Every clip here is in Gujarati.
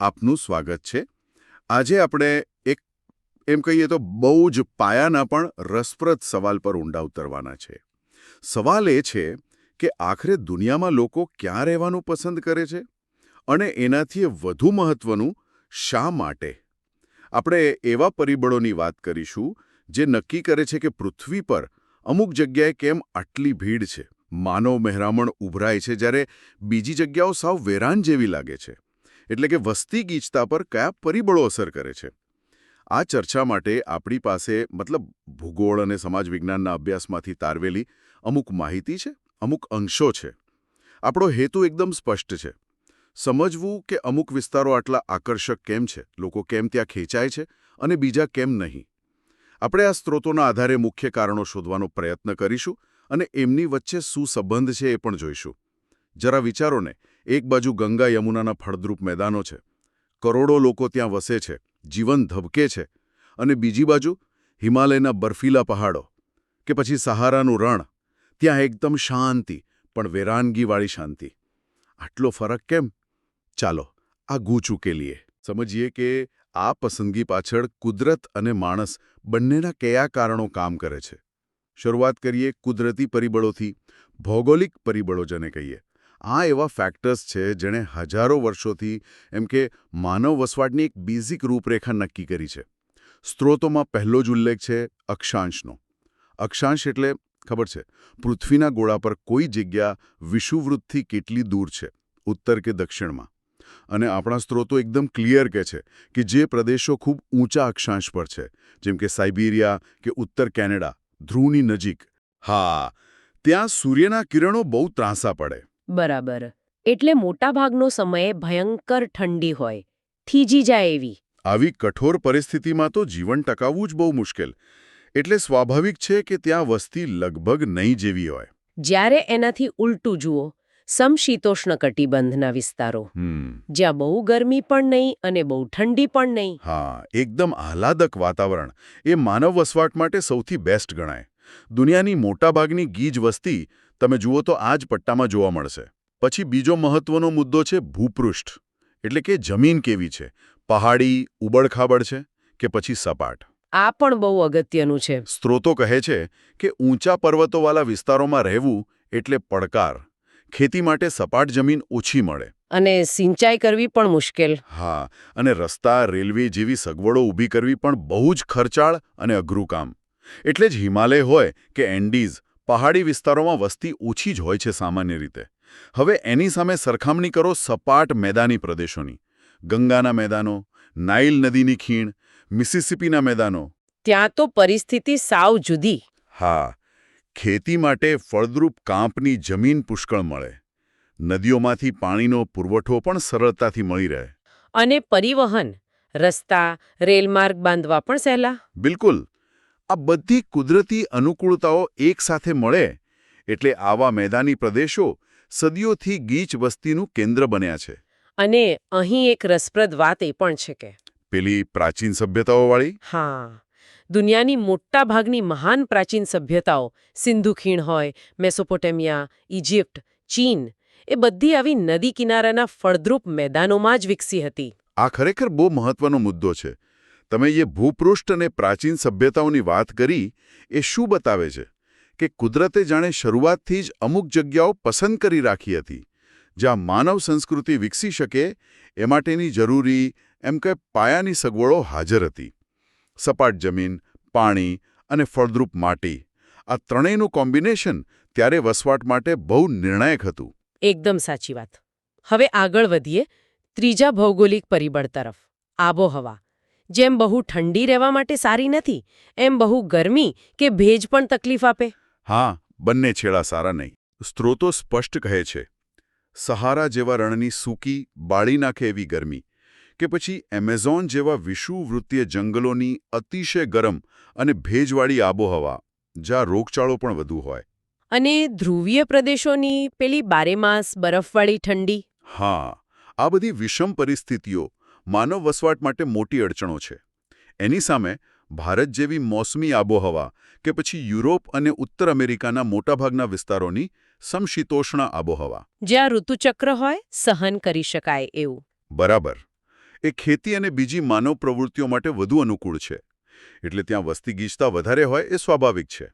આપનું સ્વાગત છે. આજે આપણે એક, એમ કહીએ તો બહુ જ પાયાના પણ રસપ્રદ સવાલ પર ઊંડા ઉતરવાના છે. સવાલ એ છે કે આખરે દુનિયામાં લોકો ક્યાં રહેવાનું પસંદ કરે છે? અને એનાથી વધુ મહત્વનું શા માટે? આપણે એવા પરિબળોની વાત કરીશું જે નક્કી કરે છે કે પૃથ્વી પર અમુક જગ્યાએ કેમ આટલી ભીડ છે. માનવ મહેરામણ ઉભરાય છે જ્યારે બીજી જગ્યાઓ સાવ વેરાન જેવી લાગે છે. એટલે કે વસ્તી ગીચતા પર કયા પરિબળો અસર કરે છે? આ ચર્ચા માટે આપણી પાસે મતલબ ભૂગોળ અને સમાજ વિજ્ઞાનના અભ્યાસમાંથી તારવેલી અમુક માહિતી છે, અમુક અંશો છે. આપણો હેતુ એકદમ સ્પષ્ટ છે. સમજવું કે અમુક વિસ્તારો આટલા આકર્ષક કેમ છે, લોકો કેમ ત્યાં ખેંચાય છે અને બીજા કેમ નહીં. આપણે આ સ્ત્રોતોના આધારે મુખ્ય કારણો શોધવાનો પ્રયત્ન કરીશું અને એમની વચ્ચે શું સંબંધ છે એ પણ જોઈશું. જરા વિચારોને એક બાજુ ગંગા યમુનાના ફળદ્રુપ મેદાનો છે. કરોડો લોકો ત્યાં વસે છે, જીવન ધબકે છે અને બીજી બાજુ હિમાલયના બર્ફીલા પહાડો કે પછી સહારાનું રણ. ત્યાં એકદમ શાંતિ, પણ વેરાનગીવાળી શાંતિ. આટલો ફરક કેમ? ચાલો, આ ગૂંચ ઉકેલીએ સમજીએ કે આ પસંદગી પાછળ કુદરત અને માણસ બંનેના કયા કારણો કામ કરે છે. શરૂઆત કરીએ કુદરતી પરિબળોથી, ભૌગોલિક પરિબળો જેને કહીએ. આ એવા ફેક્ટર્સ છે જેણે હજારો વર્ષોથી એમ કે માનવ વસવાટની એક બેઝિક રૂપરેખા નક્કી કરી છે. સ્ત્રોતોમાં પહેલો જ ઉલ્લેખ છે અક્ષાંશનો. અક્ષાંશ એટલે, ખબર છે, પૃથ્વીના ગોળા પર કોઈ જગ્યા વિષુવૃત્તથી કેટલી દૂર છે, ઉત્તર કે દક્ષિણમાં. અને આપણા સ્ત્રોતો એકદમ ક્લિયર કે છે કે જે પ્રદેશો ખૂબ ઊંચા અક્ષાંશ પર છે, જેમ કે સાઇબિરિયા કે ઉત્તર કેનેડા, ધ્રુવની નજીક. હા, ત્યાં સૂર્યના કિરણો બહુ ત્રાંસા પડે. બરાબર. એટલે મોટાભાગનો સમય ભયંકર ઠંડી હોય. થીજી જાય એવી. આવી કઠોર પરિસ્થિતિમાં તો જીવન ટકાવવું જ બહુ મુશ્કેલ. એટલે સ્વાભાવિક છે કે ત્યાં વસ્તી લગભગ નહીં જેવી હોય. જ્યારે એનાથી ઉલટું જુઓ સમશીતોષ્ણ કટિબંધના વિસ્તારો. જ્યાં બહુ ગરમી પણ નહીં અને બહુ ઠંડી પણ નહીં. હા એકદમ આહલાદક વાતાવરણ. એ માનવ વસવાટ માટે સૌથી બેસ્ટ ગણાય. દુનિયાની મોટાભાગની ગીજ વસ્તી તમે જુઓ તો આ જ પટ્ટામાં જોવા મળશે. પછી બીજો મહત્વનો મુદ્દો છે ભૂપૃષ્ઠ. એટલે કે જમીન કેવી છે? પહાડી ઉબડખાબડ છે કે પછી સપાટ? આ પણ બહુ અગત્યનું છે. સ્ત્રોતો કહે છે કે ઊંચા પર્વતોવાળા વિસ્તારોમાં રહેવું એટલે પડકાર. ખેતી માટે સપાટ જમીન ઓછી મળે. અને સિંચાઈ કરવી પણ મુશ્કેલ. હા અને રસ્તા રેલવે જેવી સગવડો ઊભી કરવી પણ બહુ જ ખર્ચાળ અને અઘરું કામ. એટલે જ હિમાલય હોય કે એન્ડીઝ પહાડી વિસ્તારોમાં વસ્તી ઓછી જ હોય છે સામાન્ય રીતે. હવે એની સામે સરખામણી કરો સપાટ મેદાની પ્રદેશોની. ગંગાના મેદાનો નાઇલ નદીની ખીણ મિસિસિપીના મેદાનો. ત્યાં તો પરિસ્થિતિ સાવ જુદી. હા ખેતી માટે ફળદ્રુપ કાંપની જમીન પુષ્કળ મળે. નદીઓમાંથી પાણીનો પુરવઠો પણ સરળતાથી મળી રહે. અને પરિવહન રસ્તા રેલમાર્ગ બાંધવા પણ સહેલા. બિલકુલ. આ બધી કુદરતી અનુકૂળતાઓ એકસાથે મળે એટલે આવા મેદાની પ્રદેશો સદીઓથી ગીચ વસ્તીનું કેન્દ્ર બન્યા છે. અને અહીં એક રસપ્રદ વાત એ પણ છે કે પેલી પ્રાચીન સભ્યતાઓવાળી? હા. દુનિયાની મોટા ભાગની મહાન પ્રાચીન સભ્યતાઓ સિંધુ ખીણ હોય મેસોપોટેમિયા ઇજિપ્ત ચીન એ બધી આવી નદી કિનારાના ફળદ્રુપ મેદાનોમાં જ વિકસી હતી. આ ખરેખર બહુ મહત્વનો મુદ્દો છે. તમે એ ભૂપૃષ્ઠ અને પ્રાચીન સભ્યતાઓની વાત કરી, એ શું બતાવે છે? કે કુદરતે જાણે શરૂઆતથી જ અમુક જગ્યાઓ પસંદ કરી રાખી હતી, જ્યાં માનવ સંસ્કૃતિ વિકસી શકે, એ માટેની જરૂરી, એમ કે પાયાની સગવડો હાજર હતી. સપાટ જમીન, પાણી અને ફળદ્રુપ માટી, આ ત્રણેયનું કોમ્બિનેશન ત્યારે વસવાટ માટે બહુ નિર્ણાયક હતું. એકદમ સાચી વાત. હવે આગળ વધીએ ત્રીજા ભૌગોલિક પરિબળ તરફ, આબોહવા. જેમ બહુ ઠંડી રહેવા માટે સારી નથી એમ બહુ ગરમી કે ભેજ પણ તકલીફ આપે. હા બંને છેડા સારા નહીં. સ્ત્રોતો સ્પષ્ટ કહે છે. સહારા જેવા રણની સૂકી બાળી નાખે એવી ગરમી કે પછી એમેઝોન જેવા વિષુવૃત્તીય જંગલોની અતિશય ગરમ અને ભેજવાળી આબોહવા જ્યાં રોગચાળો પણ વધુ હોય. અને ધ્રુવીય પ્રદેશોની પેલી બારેમાસ બરફવાળી ઠંડી. હા આ બધી વિષમ પરિસ્થિતિઓ માનવ વસવાટ માટે મોટી અડચણો છે. એની સામે ભારત જેવી મોસમી આબોહવા કે પછી યુરોપ અને ઉત્તર અમેરિકાના મોટાભાગના વિસ્તારોની સમશીતોષ્ણ આબોહવા. જ્યાં ઋતુચક્ર હોય સહન કરી શકાય એવું. બરાબર. એ ખેતી અને બીજી માનવ પ્રવૃત્તિઓ માટે વધુ અનુકૂળ છે. એટલે ત્યાં વસ્તી ગીચતા વધારે હોય એ સ્વાભાવિક છે.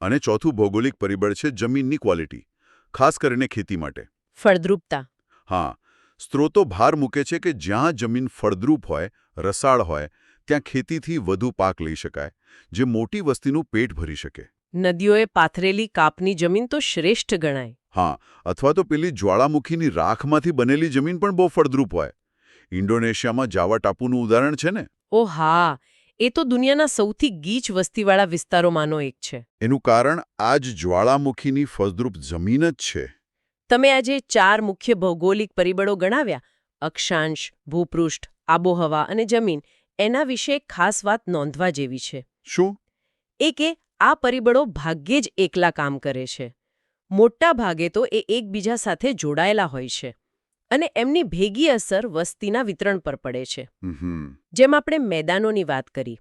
અને ચોથું ભૌગોલિક પરિબળ છે જમીનની ક્વોલિટી ખાસ કરીને ખેતી માટે. ફળદ્રુપતા. હા સ્ત્રોતો ભાર મૂકે છે કે જ્યાં જમીન ફળદ્રુપ હોય રસાળ હોય ત્યાં ખેતીથી વધુ પાક લઈ શકાય જે મોટી વસ્તીનું પેટ ભરી શકે. નદીઓએ પાથરેલી કાપની જમીન તો શ્રેષ્ઠ ગણાય. હા અથવા તો પેલી જ્વાળામુખીની રાખમાંથી બનેલી જમીન પણ બહુ ફળદ્રુપ હોય. ઇન્ડોનેશિયામાં જાવા ટાપુનું ઉદાહરણ છે ને? ઓ હા એ તો દુનિયાના સૌથી ગીચ વસ્તીવાળા વિસ્તારોમાંનો એક છે. એનું કારણ આ જ જ્વાળામુખીની ફળદ્રુપ જમીન જ છે. તમે આજે ચાર મુખ્ય ભૌગોલિક પરિબળો ગણાવ્યા અક્ષાંશ ભૂપૃષ્ઠ આબોહવા અને જમીન એના વિશે ખાસ વાત નોંધવા જેવી છે. શું? એ કે આ પરિબળો ભાગ્યે જ એકલા કામ કરે છે. મોટા ભાગે તો એ એકબીજા સાથે જોડાયેલા હોય છે અને એમની ભેગી અસર વસ્તીના વિતરણ પર પડે છે. જેમ આપણે મેદાનોની વાત કરી.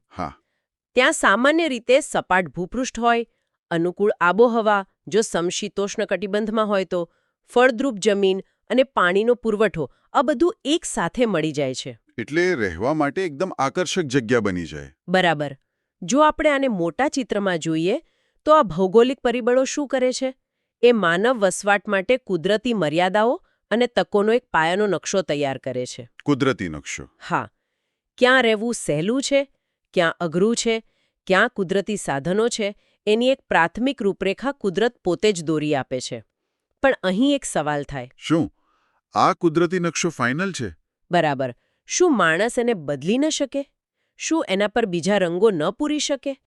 ત્યાં સામાન્ય રીતે સપાટ ભૂપૃષ્ઠ હોય અનુકૂળ આબોહવા જો સમશીતોષ્ણ કટિબંધમાં હોય તો ફળદ્રુપ જમીન અને પાણીનો પુરવઠો આ બધું એક સાથે મળી જાય છે. એટલે રહેવા માટે એકદમ આકર્ષક જગ્યા બની જાય. બરાબર. જો આપણે આને મોટા ચિત્રમાં જોઈએ તો આ ભૌગોલિક પરિબળો શું કરે છે? એ માનવ વસવાટ માટે કુદરતી મર્યાદાઓ અને તકોનો એક પાયાનો નકશો તૈયાર કરે છે. કુદરતી નકશો. હા. ક્યાં રહેવું સહેલું છે ક્યાં અઘરું છે ક્યાં કુદરતી સાધનો છે એની એક પ્રાથમિક રૂપરેખા કુદરત પોતે જ દોરી આપે છે. પણ અહીં એક સવાલ થાય. શું? આ કુદરતી નકશો ફાઇનલ છે? બરાબર. શું માણસ એને બદલી ન શકે? શું એના પર બીજા રંગો ન પૂરી શકે?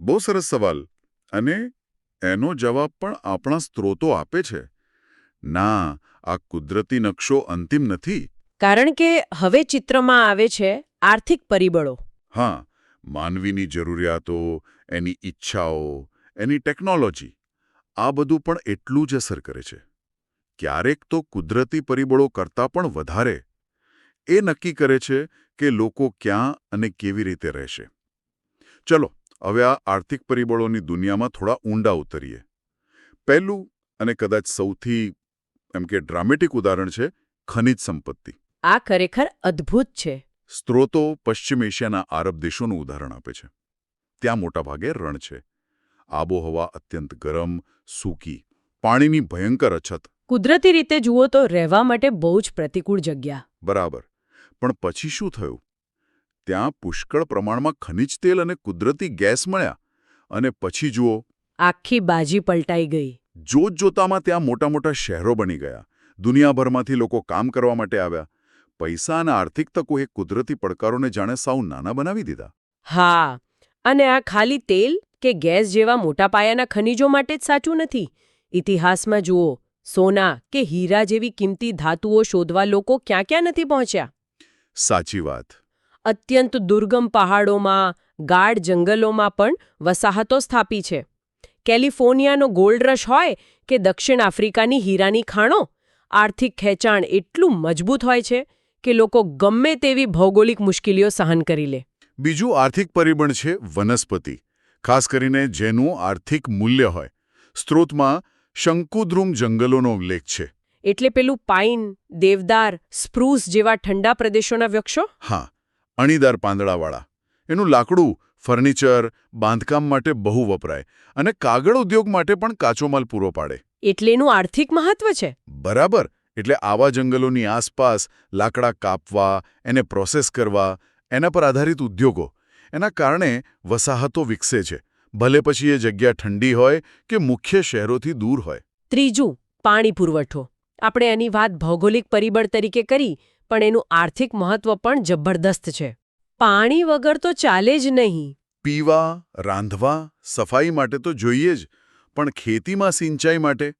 બહુ સરસ સવાલ. અને એનો જવાબ પણ આપણા સ્ત્રોતો આપે છે. ના આ કુદરતી નકશો અંતિમ નથી. કારણ કે હવે ચિત્રમાં આવે છે આર્થિક પરિબળો. હા માનવીની જરૂરિયાતો એની ઈચ્છાઓ એની ટેકનોલોજી આ બધું પણ એટલું જ અસર કરે છે. ક્યારેક તો કુદરતી પરિબળો કરતાં પણ વધારે. એ નક્કી કરે છે કે લોકો ક્યાં અને કેવી રીતે રહેશે. ચલો હવે આ આર્થિક પરિબળોની દુનિયામાં થોડા ઊંડા ઉતરીએ. પહેલું અને કદાચ સૌથી એમ કે ડ્રામેટિક ઉદાહરણ છે ખનિજ સંપત્તિ. આ ખરેખર અદ્ભુત છે. સ્ત્રોતો પશ્ચિમ એશિયાના આરબ દેશોનું ઉદાહરણ આપે છે. ત્યાં મોટાભાગે રણ છે. આબોહવા અત્યંત ગરમ સૂકી પાણીની ભયંકર અછત. કુદરતી રીતે જુઓ તો રહેવા માટે બહુ જ પ્રતિકૂળ જગ્યા. બરાબર. પણ પછી શું થયું? ત્યાં પુષ્કળ પ્રમાણમાં ખનિજ તેલ અને કુદરતી ગેસ મળ્યા અને પછી જુઓ. આખી બાજી પલટાઈ ગઈ. જોતજોતામાં ત્યાં મોટા મોટા શહેરો બની ગયા. દુનિયાભરમાંથી લોકો કામ કરવા માટે આવ્યા. પૈસા અને આર્થિક તકો એ કુદરતી પડકારોને જાણે સાવ નાના બનાવી દીધા. હા. અને આ ખાલી તેલ કે ગેસ જેવા મોટા પાયાના ખનિજો માટે જ સાચું નથી? ઇતિહાસમાં જુઓ. સોના કે હીરા જેવી કિંમતી ધાતુઓ શોધવા લોકો ક્યાં ક્યાં નથી પહોંચ્યા? સાચી વાત. અત્યંત દુર્ગમ પહાડોમાં ગાઢ જંગલોમાં પણ વસાહતો સ્થાપી છે. કેલિફોર્નિયાનો ગોલ્ડ રશ હોય કે દક્ષિણ આફ્રિકાની હીરાની ખાણો આર્થિક ખેંચાણ એટલું મજબૂત હોય છે કે લોકો ગમે તેવી ભૌગોલિક મુશ્કેલીઓ સહન કરી લે. બીજું આર્થિક પરિબળ છે વનસ્પતિ. ખાસ કરીને જેનું આર્થિક મૂલ્ય હોય. સ્ત્રોતમાં શંકુદ્રુમ જંગલોનો ઉલ્લેખ છે. એટલે પેલું પાઇન દેવદાર સ્પ્રૂસ જેવા ઠંડા પ્રદેશોના વૃક્ષો? હા અણીદાર પાંદડાવાળા. એનું લાકડું ફર્નિચર બાંધકામ માટે બહુ વપરાય અને કાગળ ઉદ્યોગ માટે પણ કાચો માલ પૂરો પાડે. એટલે એનું આર્થિક મહત્વ છે? બરાબર એટલે આવા જંગલોની આસપાસ લાકડા કાપવા એને પ્રોસેસ કરવા એના પર આધારિત ઉદ્યોગો એના કારણે વસાહતો વિકસે છે. ભલે પછી એ જગ્યા ઠંડી હોય કે મુખ્ય શહેરોથી દૂર હોય. ત્રીજું પાણી પુરવઠો. આપણે એની વાત ભૌગોલિક પરિબળ તરીકે કરી પણ એનું આર્થિક મહત્વ પણ જબરદસ્ત છે. પાણી વગર તો ચાલે જ નહીં. પીવા રાંધવા સફાઈ માટે તો જોઈએ જ પણ ખેતીમાં સિંચાઈ માટે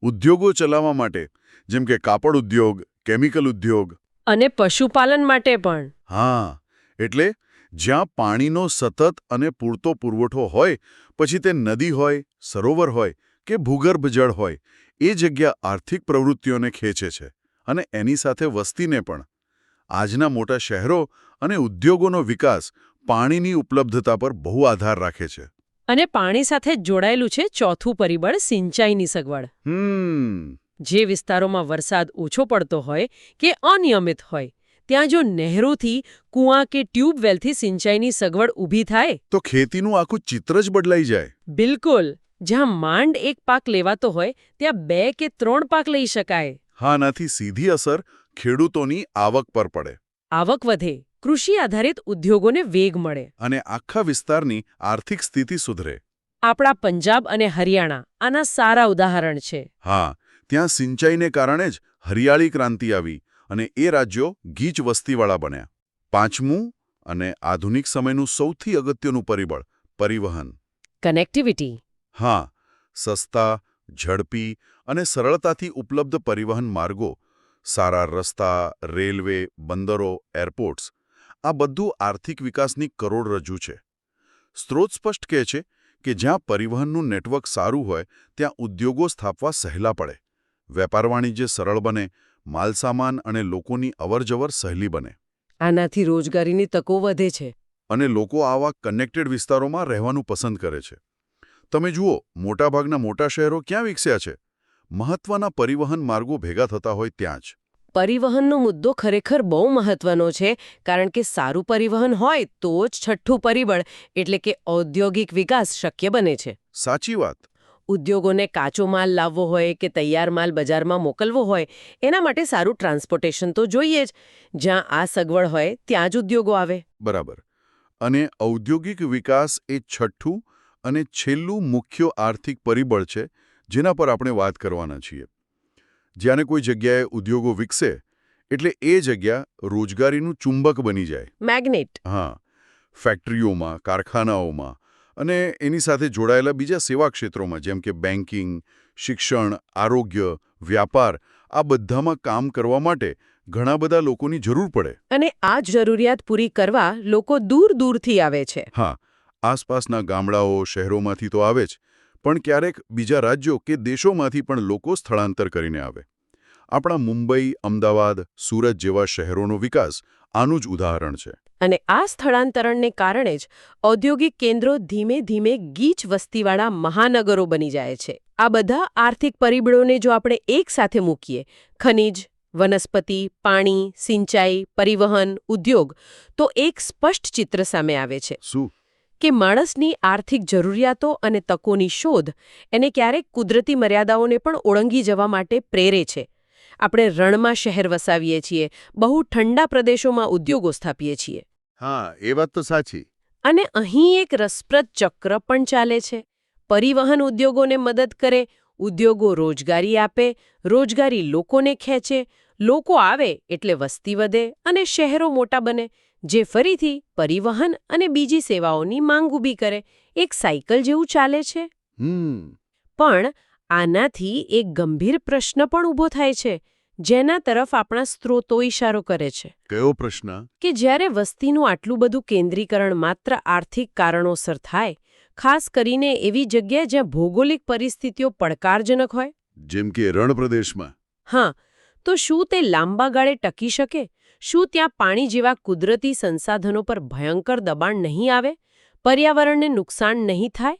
ઉદ્યોગો ચલાવવા માટે જેમ કે કાપડ ઉદ્યોગ કેમિકલ ઉદ્યોગ. અને પશુપાલન માટે પણ. હા એટલે જ્યાં પાણીનો સતત અને પૂરતો પુરવઠો હોય પછી તે નદી હોય સરોવર હોય કે ભૂગર્ભ જળ હોય એ જગ્યા આર્થિક પ્રવૃત્તિઓને ખેંચે છે અને એની સાથે વસ્તીને પણ. આજના મોટા શહેરો અને ઉદ્યોગોનો વિકાસ પાણીની ઉપલબ્ધતા પર બહુ આધાર રાખે છે. અને પાણી સાથે જોડાયેલું છે ચોથું પરિબળ સિંચાઈની સગવડ. હમ. જે વિસ્તારોમાં વરસાદ ઓછો પડતો હોય કે અનિયમિત હોય ત્યાં જો નહેરોથી કૂવા કે ટ્યુબવેલથી સિંચાઈની સગવડ ઊભી થાય? તો ખેતીનું આખું ચિત્ર જ બદલાઈ જાય. બિલકુલ. જ્યાં માંડ એક પાક લેવાતો હોય ત્યાં બે કે ત્રણ પાક લઈ શકાય. હા આનાથી સીધી અસર ખેડૂતોની આવક પર પડે. આવક વધે. કૃષિ આધારિત ઉદ્યોગોને વેગ મળે. અને આખા વિસ્તારની આર્થિક સ્થિતિ સુધરે. આપણા પંજાબ અને હરિયાણા આના સારા ઉદાહરણ છે. હા ત્યાં સિંચાઈને કારણે જ હરિયાળી ક્રાંતિ આવી. અને એ રાજ્યો ગીચ વસ્તીવાળા બન્યા. પાંચમું અને આધુનિક સમયનું સૌથી અગત્યનું પરિબળ પરિવહન. કનેક્ટિવિટી હા સસ્તા ઝડપી અને સરળતાથી ઉપલબ્ધ પરિવહન માર્ગો સારા રસ્તા રેલવે બંદરો એરપોર્ટ્સ આ બધું આર્થિક વિકાસની કરોડરજ્જુ છે. સ્ત્રોત સ્પષ્ટ કહે છે કે જ્યાં પરિવહનનું નેટવર્ક સારું હોય ત્યાં ઉદ્યોગો સ્થાપવા સહેલા પડે. વેપાર વાણિજ્ય સરળ બને માલસામાન અને લોકોની અવરજવર સહેલી બને. આનાથી રોજગારીની તકો વધે છે. અને લોકો આવા કનેક્ટેડ વિસ્તારોમાં રહેવાનું પસંદ કરે છે. તમે જુઓ મોટાભાગના મોટા શહેરો ક્યાં વિકસ્યા છે? મહત્વના પરિવહન માર્ગો ભેગા થતા હોય ત્યાં જ. પરિવહનનો મુદ્દો ખરેખર બહુ મહત્વનો છે કારણ કે સારું પરિવહન હોય તો જ છઠ્ઠું પરિબળ એટલે કે ઔદ્યોગિક વિકાસ શક્ય બને છે. સાચી વાત. ઉદ્યોગોને કાચો માલ લાવવો હોય કે તૈયાર માલ બજારમાં મોકલવો હોય એના માટે સારું ટ્રાન્સપોર્ટેશન તો જોઈએ જ. જ્યાં આ સગવડ હોય ત્યાં જ ઉદ્યોગો આવે. બરાબર. અને ઔદ્યોગિક વિકાસ એ છઠ્ઠું અને છેલ્લું મુખ્ય આર્થિક પરિબળ છે જેના પર આપણે વાત કરવાના છીએ. જ્યારે કોઈ જગ્યાએ ઉદ્યોગો વિકસે એટલે એ જગ્યા રોજગારીનું ચુંબક બની જાય. મેગ્નેટ. હા. ફેક્ટરીઓમાં કારખાનાઓમાં અને એની સાથે જોડાયેલા બીજા સેવા ક્ષેત્રોમાં જેમ કે બેન્કિંગ શિક્ષણ આરોગ્ય વ્યાપાર આ બધામાં કામ કરવા માટે ઘણા બધા લોકોની જરૂર પડે. અને આ જરૂરિયાત પૂરી કરવા લોકો દૂર દૂરથી આવે છે. હા આસપાસના ગામડાઓ શહેરોમાંથી તો આવે જ પણ ક્યારેક બીજા રાજ્યો કે દેશોમાંથી પણ લોકો સ્થળાંતર કરીને આવે. આપણા મુંબઈ અમદાવાદ સુરત જેવા શહેરોનો વિકાસ આનું જ ઉદાહરણ છે. અને આ સ્થળાંતરણને કારણે જ ઔદ્યોગિક કેન્દ્રો ધીમે ધીમે ગીચ વસ્તીવાળા મહાનગરો બની જાય છે. આ બધા આર્થિક પરિબળોને જો આપણે એકસાથે મૂકીએ ખનિજ વનસ્પતિ પાણી સિંચાઈ પરિવહન ઉદ્યોગ તો એક સ્પષ્ટ ચિત્ર સામે આવે છે. શું? કે માણસની આર્થિક જરૂરિયાતો અને તકોની શોધ એને ક્યારેક કુદરતી મર્યાદાઓને પણ ઓળંગી જવા માટે પ્રેરે છે. આપણે રણમાં શહેર વસાવીએ છીએ બહુ ઠંડા પ્રદેશોમાં ઉદ્યોગો સ્થાપીએ છીએ. હા એ વાત તો સાચી. અને અહીં એક રસપ્રદ ચક્ર પણ ચાલે છે. પરિવહન ઉદ્યોગોને મદદ કરે ઉદ્યોગો રોજગારી આપે રોજગારી લોકોને ખેંચે લોકો આવે એટલે વસ્તી વધે અને શહેરો મોટા બને જે ફરીથી પરિવહન અને બીજી સેવાઓની માંગ ઊભી કરે. એક સાયકલ જેવું ચાલે છે. પણ આનાથી એક ગંભીર પ્રશ્ન પણ ઊભો થાય છે જેના તરફ આપણા સ્ત્રોતો ઇશારો કરે છે. કયો પ્રશ્ન? કે જ્યારે વસ્તીનું આટલું બધું કેન્દ્રીકરણ માત્ર આર્થિક કારણોસર થાય ખાસ કરીને એવી જગ્યાએ જ્યાં ભૌગોલિક પરિસ્થિતિઓ પડકારજનક હોય? જેમ કે રણ પ્રદેશમાં હા તો શું તે લાંબા ગાળે ટકી શકે? શું ત્યાં પાણી જેવા કુદરતી સંસાધનો પર ભયંકર દબાણ નહીં આવે? પર્યાવરણને નુકસાન નહીં થાય?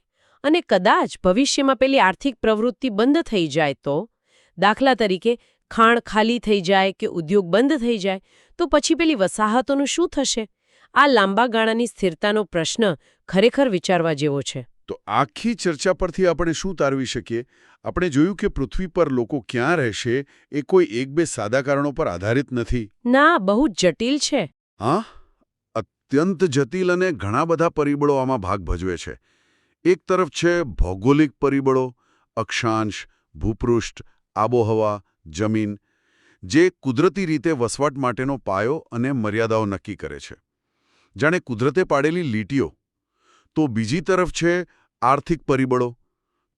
અને કદાચ ભવિષ્યમાં પેલી આર્થિક પ્રવૃત્તિ બંધ થઈ જાય તો? દાખલા તરીકે ખાણ ખાલી થઈ જાય કે ઉદ્યોગ બંધ થઈ જાય તો પછી પેલી વસાહતોનું શું થશે? આ લાંબા ગાળાની સ્થિરતાનો પ્રશ્ન ખરેખર વિચારવા જેવો છે. તો આખી ચર્ચા પરથી આપણે શું તારવી શકીએ? આપણે જોયું કે પૃથ્વી પર લોકો ક્યાં રહેશે એ કોઈ એક બે સાદા કારણો પર આધારિત નથી. ના બહુ જટિલ છે. હા? અત્યંત જટિલ અને ઘણા બધા પરિબળો આમાં ભાગ ભજવે છે. એક તરફ છે ભૌગોલિક પરિબળો, અક્ષાંશ, ભૂપૃષ્ઠ, આબોહવા, જમીન, જે કુદરતી રીતે વસવાટ માટેનો પાયો અને મર્યાદાઓ નક્કી કરે છે. જાણે કુદરતે પાડેલી લીટીઓ. તો બીજી તરફ છે આર્થિક પરિબળો,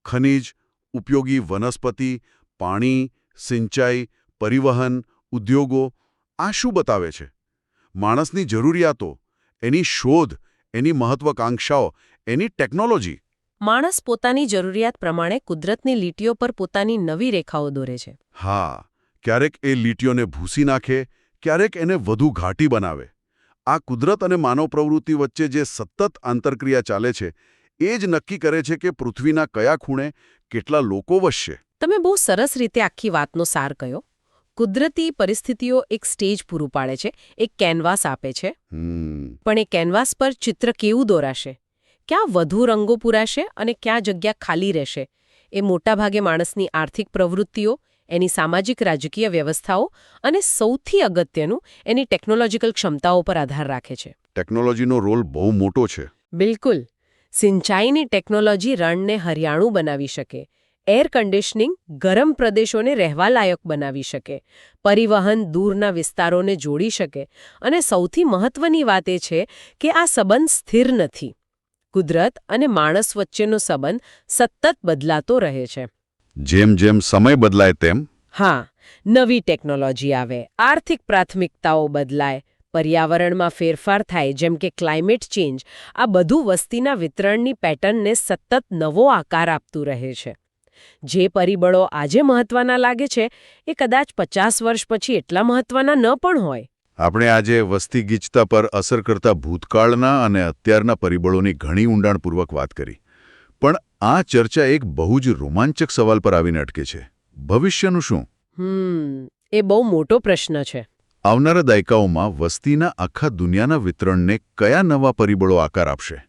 ખનિજ, ઉપયોગી વનસ્પતિ, પાણી, સિંચાઈ, પરિવહન, ઉદ્યોગો, આ શું બતાવે છે? માણસની જરૂરિયાતો, એની શોધ, એની મહત્વાકાંક્ષાઓ એની ટેકનોલોજી. માણસ પોતાની જરૂરિયાત પ્રમાણે કુદરતની લીટીઓ પર પોતાની નવી રેખાઓ દોરે છે. હા ક્યારેક એ લીટીઓને ભૂસી નાખે ક્યારેક એને વધુ ઘાટી બનાવે. આ કુદરત અને માનવ પ્રવૃત્તિ વચ્ચે જે સતત આંતરક્રિયા ચાલે છે એ જ નક્કી કરે છે કે પૃથ્વીના કયા ખૂણે કેટલા લોકો વસશે. તમે બહુ સરસ રીતે આખી વાતનો સાર કયો કુદરતી પરિસ્થિતિઓ એક સ્ટેજ પૂરું પાડે છે એક કેનવાસ આપે છે. પણ એ કેનવાસ પર ચિત્ર કેવું દોરાશે? ક્યાં વધુ રંગો પૂરાશે અને ક્યાં જગ્યા ખાલી રહેશે? એ મોટાભાગે માણસની આર્થિક પ્રવૃત્તિઓ એની સામાજિક રાજકીય વ્યવસ્થાઓ અને સૌથી અગત્યનું એની ટેકનોલોજીકલ ક્ષમતાઓ પર આધાર રાખે છે. ટેકનોલોજીનો રોલ બહુ મોટો છે. બિલકુલ. સિંચાઈની ટેકનોલોજી રણને હરિયાણું બનાવી શકે. એર કન્ડિશનિંગ ગરમ પ્રદેશોને રહેવાલાયક બનાવી શકે. પરિવહન દૂરના વિસ્તારોને જોડી શકે. અને સૌથી મહત્વની વાત એ છે કે આ સંબંધ સ્થિર નથી. કુદરત અને માણસ વચ્ચેનો સંબંધ સતત બદલાતો રહે છે. જેમ જેમ સમય બદલાય તેમ હા નવી ટેકનોલોજી આવે આર્થિક પ્રાથમિકતાઓ બદલાય પર્યાવરણમાં ફેરફાર થાય જેમ કે ક્લાઇમેટ ચેન્જ આ બધું વસ્તીના વિતરણની પેટર્નને સતત નવો આકાર આપતું રહે છે. જે પરિબળો આજે મહત્વના લાગે છે એ કદાચ પચાસ વર્ષ પછી એટલા મહત્વના ન પણ હોય. આપણે આજે વસ્તી ગીચતા પર અસર કરતા ભૂતકાળના અને અત્યારના પરિબળોની ઘણી ઊંડાણપૂર્વક વાત કરી. પણ આ ચર્ચા એક બહુ જ રોમાંચક સવાલ પર આવીને અટકે છે. ભવિષ્યનું શું? એ બહુ મોટો પ્રશ્ન છે. આવનારા દાયકાઓમાં વસ્તીના આખા દુનિયાના વિતરણને કયા નવા પરિબળો આકાર આપશે?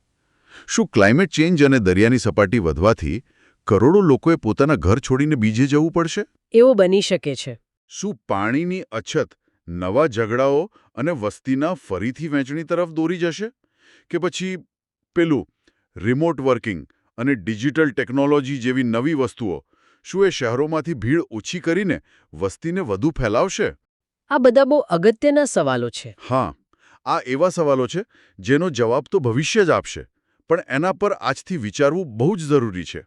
શું ક્લાઇમેટ ચેન્જ અને દરિયાની સપાટી વધવાથી કરોડો લોકોએ પોતાના ઘર છોડીને બીજે જવું પડશે? એવો બની શકે છે. શું પાણીની અછત નવા ઝઘડાઓ અને વસ્તીના ફરીથી વહેંચણી તરફ દોરી જશે? કે પછી પેલું રિમોટ વર્કિંગ અને ડિજિટલ ટેકનોલોજી જેવી નવી વસ્તુઓ શું એ શહેરોમાંથી ભીડ ઓછી કરીને વસ્તીને વધુ ફેલાવશે? આ બધા બહુ અગત્યના સવાલો છે. હા આ એવા સવાલો છે જેનો જવાબ તો ભવિષ્ય જ આપશે પણ એના પર આજથી વિચારવું બહુ જ જરૂરી છે.